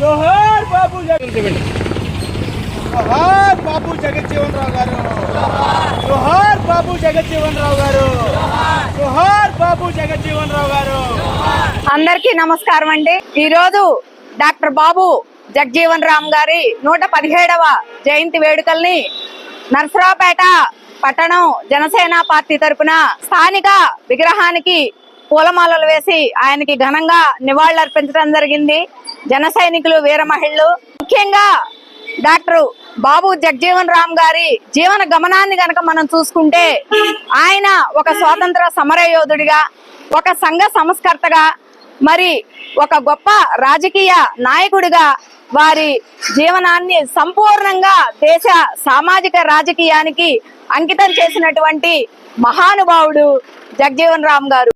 జోహార్ బాబు జగన్ జోహార్ బాబు జగజ్జీవన్ రావు గారు. జోహార్ బాబు జగజ్జీవన్ రావు గారు. జోహార్ బాబు జగజ్జీవన్ రావు గారు. అందరికీ నమస్కారం అండి. ఈ రోజు డాక్టర్ బాబు జగ్జీవన్ రామ్ గారి నూట పదిహేడవ జయంతి వేడుకల్ని నర్సరావుపేట పట్టణం జనసేన పార్టీ తరపున స్థానిక విగ్రహానికి పూలమాలలు వేసి ఆయనకి ఘనంగా నివాళులర్పించడం జరిగింది. జన సైనికులు వీర మహిళలు ముఖ్యంగా డాక్టర్ బాబు జగ్జీవన్ రామ్ గారి జీవన గమనాన్ని గనక మనం చూసుకుంటే ఆయన ఒక స్వాతంత్ర సమరయోధుడిగా ఒక సంఘ సంస్కర్తగా మరి ఒక గొప్ప రాజకీయ నాయకుడిగా వారి జీవనాన్ని సంపూర్ణంగా దేశ సామాజిక రాజకీయానికి అంకితం చేసినటువంటి మహానుభావుడు జగ్జీవన్ రామ్ గారు.